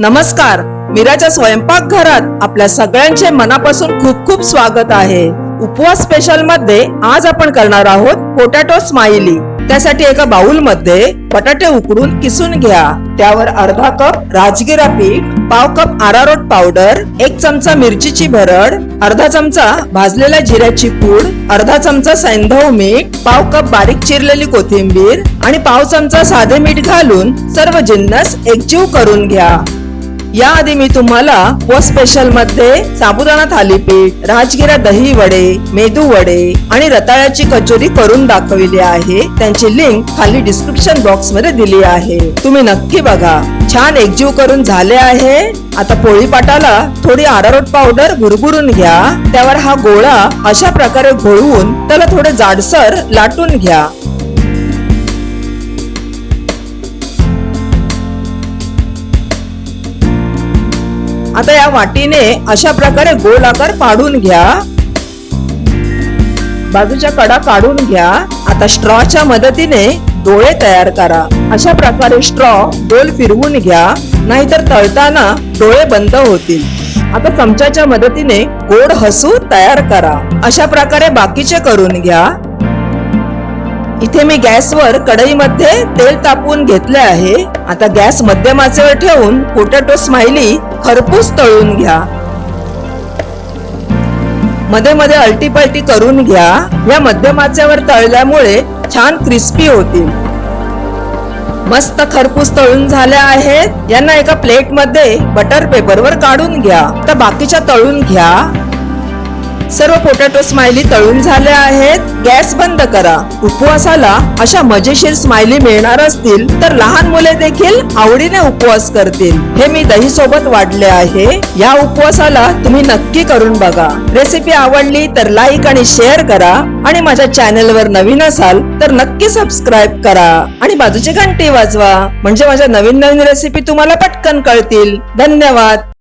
नमस्कार. मीराच्या स्वयंपाकघरात आपल्या सगळ्यांचे मनापासून खूप खूप स्वागत आहे. उपवास स्पेशलमध्ये आज आपण करणार आहोत पोटॅटो स्माइली त्यासाठी एका बाउलमध्ये बटाटे उकडून किसून घ्या. त्यावर अर्धा कप राजगिरा पीठ पाव कप आरारोट पावडर एक चमचा मिरचीची भरड अर्धा चमचा भाजलेल्या जिऱ्याची पूड अर्धा चमचा सैंधव मीठ पाव कप बारीक चिरलेली कोथिंबीर आणि पाव चमचा साधे मीठ घालून सर्व जिन्नस एकजीव करून घ्या. याआधी मी तुम्हाला व स्पेशलमध्ये साबुदाणा थालीपीठ राजगिरा दही वडे मेदू वडे आणि रताळ्याची कचोरी करून दाखविली आहे. त्यांची लिंक खाली डिस्क्रिप्शन बॉक्समध्ये दिली आहे. तुम्ही नक्की बघा. छान एकजीव करून झाले आहे. आता पोळीपाटाला थोडी आरारोट पावडर भुरभुरून घ्या. त्यावर हा गोळा अशा प्रकारे घोळवून त्याला थोडे जाडसर लाटून घ्या. आता या वाटीने अशा प्रकारे गोल आकार पाडून घ्या. बाजूच्या कडा काढून घ्या. आता स्ट्रॉच्या मदतीने डोळे तयार करा. अशा प्रकारे स्ट्रॉ गोल फिरवून घ्या. नाहीतर तळताना डोळे बंद होतील. आता चमच्याच्या मदतीने गोड हसू तयार करा. अशा प्रकारे बाकीचे करून घ्या. इथे मी गॅसवर कढईमध्ये तेल तापवून घेतले आहे. आता गॅस मध्यमाचेवर ठेवून पोटॅटो स्माइली खरपूस तळून घ्या. मध्ये मध्ये अलटी पलटी करून घ्या. या मध्यमाच्यावर तळल्यामुळे छान क्रिस्पी होतील. मस्त खरपूस तळून झाल्या आहेत. यांना एका प्लेटमध्ये बटर पेपरवर काढून घ्या. तर बाकीच्या तळून घ्या. सर्व पोटॅटो स्माइली तळून झाले आहेत. गॅस बंद करा. उपवासाला अशा मजेशीर स्माइली मिळणार असतील तर लहान मुले देखील आवडीने उपवास करतील. हे मी दही सोबत वाढले आहे. या उपवासाला तुम्ही नक्की करून बघा. रेसिपी आवडली तर लाईक आणि शेअर करा. आणि माझ्या चॅनल वर नवीन असाल तर नक्की सबस्क्राईब करा. आणि बाजूची घंटी वाजवा. म्हणजे माझ्या नवीन नवीन रेसिपी तुम्हाला पटकन कळतील. धन्यवाद.